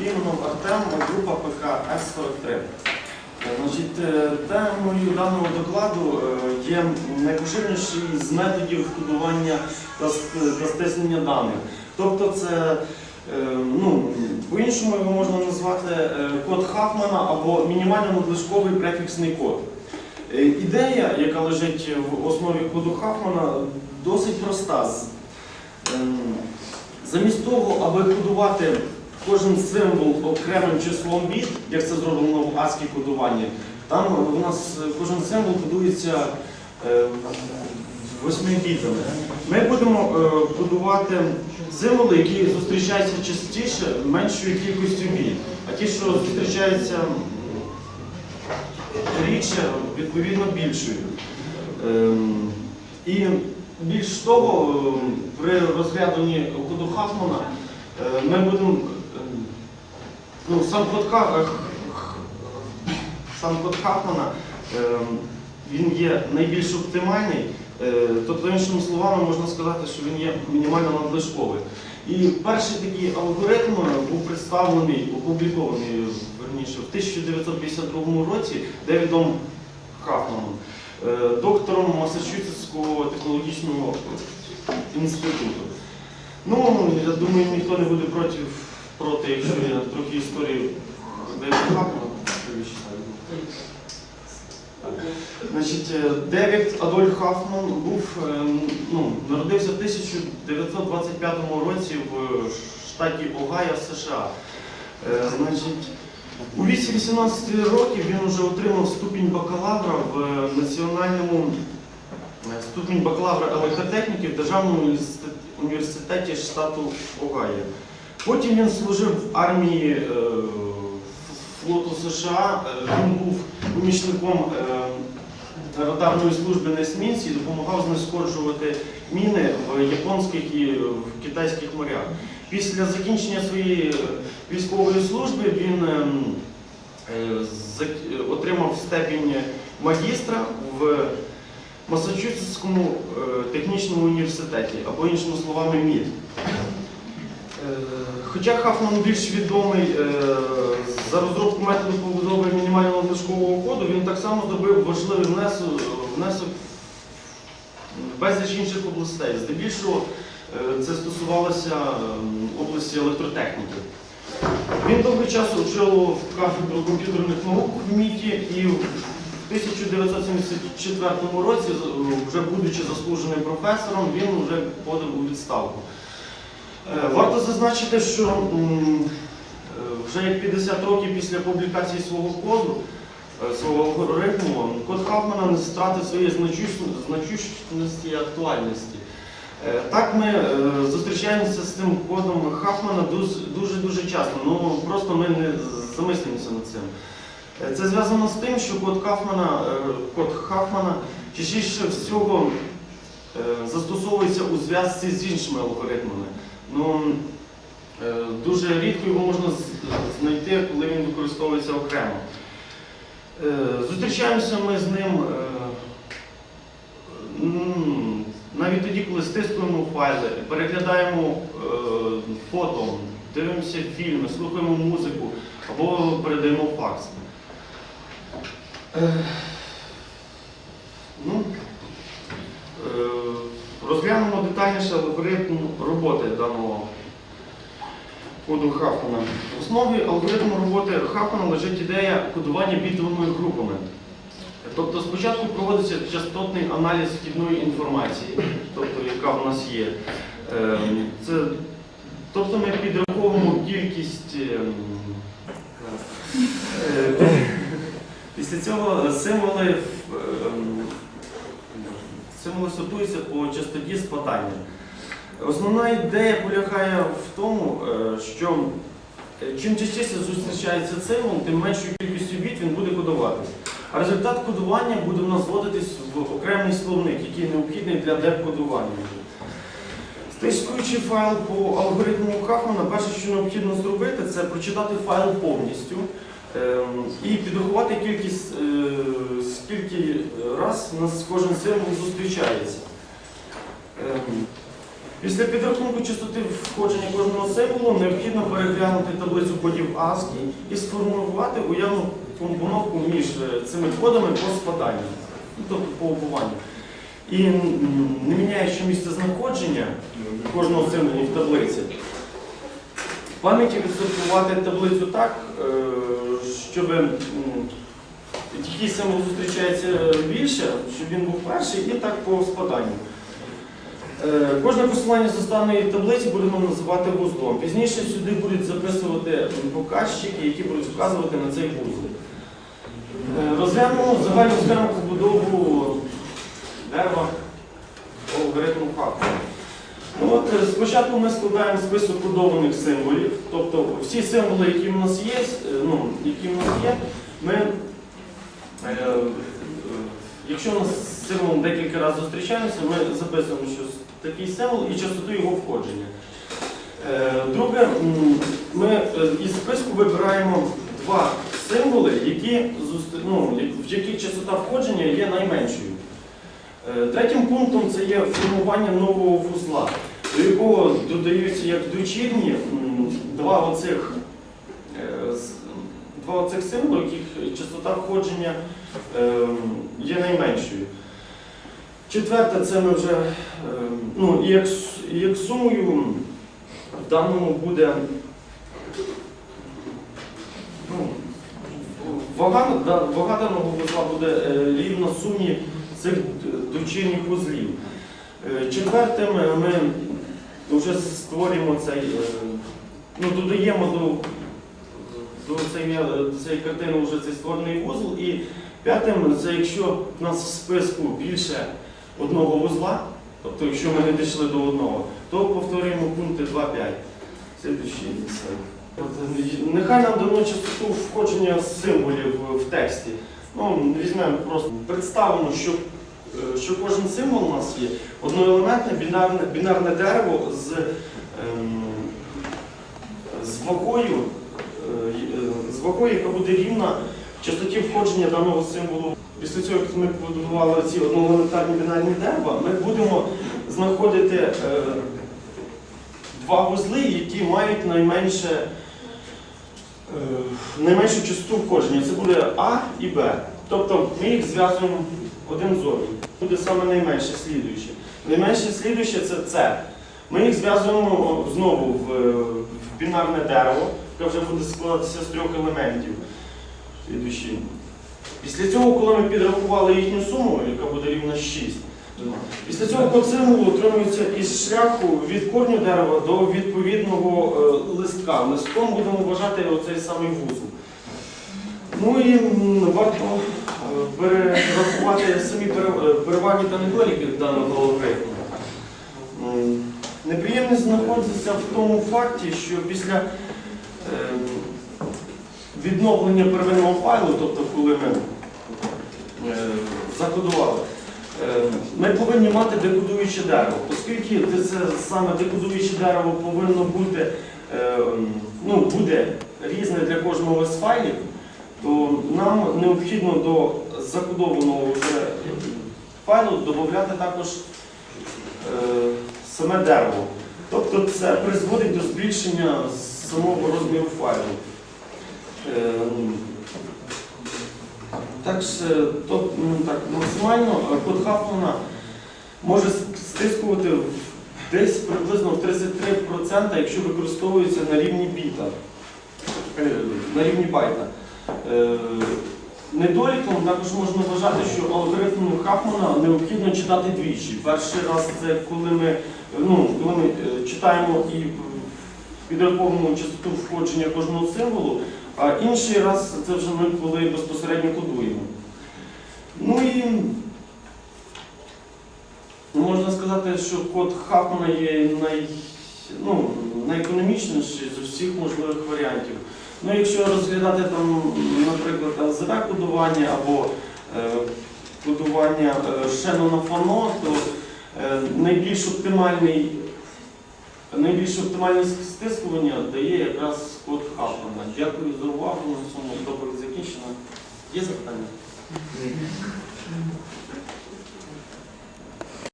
Іменом Артем, група ПК С-43. Е, Значить, е, темою даного докладу е, є найпоширеніший з методів кодування та стиснення даних. Тобто це, е, ну, по-іншому його можна назвати е, код Хафмана або мінімально надлишковий префіксний код. Ідея, яка лежить в основі коду Хафмана, досить проста. Ем, Замість того, аби кодувати кожен символ окремим числом біт, як це зроблено в ASCII кодуванні, там у нас е, кожен символ кодується е, восьми бітами. Ми будемо е, кодувати символи, які зустрічаються частіше меншою кількістю біт, а ті, що зустрічаються рідше, відповідно більшою. Ем, І більш того, ем, при розглядуванні коду Хафмана е, ми будемо ем, ну, сам Ха- е, сам Хафмана ем, він є найбільш оптимальний, е, тобто, іншими словами, можна сказати, що він є мінімально надлишковий. І перший такий алгоритм був представлений, опублікований верніше, в 1952 році Девідом Хафманом, е, доктором Масачусетського технологічного інституту. Ну, я думаю, ніхто не буде проти, проти якщо я трохи історію. Значить, е, Девід Адольф Хафман був, е, ну, народився в 1925 році в штаті Огайо, США. Е, Значить, у віці 18 років він вже отримав ступінь бакалавра в національному ступінь бакалавра електротехніки в Державному університеті штату Огайо. Потім він служив в армії е, флоту США. Е, Він був помічником е, радарної служби на есмінці і допомагав знешкоджувати міни в японських і в китайських морях. Після закінчення своєї військової служби він ем, отримав степінь магістра в Масачусетському технічному університеті, або іншими словами МІД. Е, Хоча Хафман більш відомий е, за розробку методу побудови мінімального надлишкового коду, він так само зробив важливий внесок, в безліч інших областей. Здебільшого е, це стосувалося області електротехніки. Він довгий час очолював кафедру комп'ютерних наук в МІТі і в 1974 році, вже будучи заслуженим професором, він вже подав у відставку. Е, Варто зазначити, що е, вже як 50 років після публікації свого коду, е, свого алгоритму, код Хафмана не втратив своєї значущ- значущості і актуальності. Так ми зустрічаємося з цим кодом Хафмана дуже-дуже часто, ну просто ми не замислюємося над цим. Це зв'язано з тим, що код Хафмана, код Хафмана частіше всього застосовується у зв'язці з іншими алгоритмами. Ну, е, дуже рідко його можна знайти, коли він використовується окремо. Е, Зустрічаємося ми з ним е, навіть тоді, коли стискуємо файли, переглядаємо фото, дивимося фільми, слухаємо музику або передаємо факс. Е, Ну, е, розглянемо детальніше алгоритм роботи даного коду Хафмана. В основі алгоритму роботи Хафмана лежить ідея кодування бітовими групами. Тобто спочатку проводиться частотний аналіз вхідної інформації, тобто яка в нас є. Ем, Це, тобто ми підраховуємо кількість. ем, е, Після цього символи, ем, символи сортуються по частоті спадання. Основна ідея полягає в тому, е, що е, чим частіше зустрічається символ, тим меншою кількістю біт він буде кодуватись. А результат кодування буде в нас вводитись в окремий словник, який необхідний для декодування. Стискуючи файл по алгоритму Хафмана, перше, що необхідно зробити, це прочитати файл повністю і підрахувати кількість, е, скільки раз у нас кожен символ зустрічається. Ем, Після підрахунку частоти входження кожного символу необхідно переглянути таблицю кодів ASCII і сформувати уявну компоновку між е, цими кодами по спаданню, ну, тобто по обуванню. І не міняючи місце знаходження кожного символу в таблиці, в пам'яті відсортувати таблицю так, е, щоб який символ зустрічається більше, щоб він був перший, і так по спаданню. Е, Кожне посилання з останньої таблиці будемо називати вузлом. Пізніше сюди будуть записувати показчики, які будуть вказувати на цей вузол. Е, Розглянемо загальну схему побудову дерева алгоритму Хакмана. Е, спочатку ми складаємо список кодованих символів, тобто всі символи, які в нас є, е, ну, які в нас є, ми, е, якщо у нас символ декілька разів зустрічаємося, ми записуємо, що такий символ і частоту його входження. Е, Друге, ми із списку вибираємо два символи, які, ну, в яких частота входження є найменшою. Третім пунктом це є формування нового вузла, до якого додаються як дочірні два оцих, е, два оцих символи, яких частота входження е, є найменшою. Четверте, це ми вже, е, ну, як, як сумою в даному буде ну, вага, вага даного вузла буде е, рівна сумі цих д- дочірніх вузлів. Е, Четвертим е, ми вже створюємо цей, е, ну, додаємо до, до цієї, картини вже цей створений вузол. І п'ятим, це якщо в нас в списку більше одного вузла, тобто якщо ми не дійшли до одного, то повторюємо пункти 2-5. Слідуючий слайд. От, е, Нехай нам дано частоту входження символів в тексті. Ну, візьмемо просто представимо, що, що кожен символ у нас є одноелементне бінарне, бінарне дерево з, ем, з вагою, е, з вагою, яка буде рівна частоті входження даного символу. Після цього, як ми побудували ці одноелементарні бінарні дерева, ми будемо знаходити е, два вузли, які мають найменше, е, найменшу частоту входження. Це буде А і Б. Тобто ми їх зв'язуємо один з одним. Буде саме найменше слідуюче. Найменше слідуюче це С. Ми їх зв'язуємо знову в, е, в бінарне дерево, яке вже буде складатися з трьох елементів. Слідуючий. Після цього, коли ми підрахували їхню суму, яка буде рівна 6, після цього код отримується із шляху від корню дерева до відповідного е, листка. Листком будемо вважати оцей самий вузол. Ну і варто перерахувати самі е, переваги та недоліки даного алгоритму. Неприємність знаходиться в тому факті, що після е, відновлення первинного файлу, тобто коли ми е, закодували, ми повинні мати декодуюче дерево. Оскільки це саме декодуюче дерево повинно бути, ну, буде різне для кожного з файлів, то нам необхідно до закодованого вже файлу додати також е, саме дерево. Тобто це призводить до збільшення самого розміру файлу. Е, Так, е, ну, так, максимально код Хафмана може стискувати десь приблизно в 33%, якщо використовується на рівні біта, е, на рівні байта. Недоліком також можна вважати, що алгоритм Хафмана необхідно читати двічі. Перший раз це коли ми, ну, коли ми е, читаємо і підраховуємо частоту входження кожного символу, а інший раз це вже ми коли безпосередньо кодуємо. Ну і можна сказати, що код Хафмана є най, ну, найекономічніший з усіх можливих варіантів. Ну, якщо розглядати там, наприклад, ЛЗВ кодування або е, кодування е, Шенона Фано, то е, найбільш оптимальний найбільш оптимальне стискування дає якраз код Хафмана. Дякую за увагу. На цьому доповідь закінчена. Є запитання?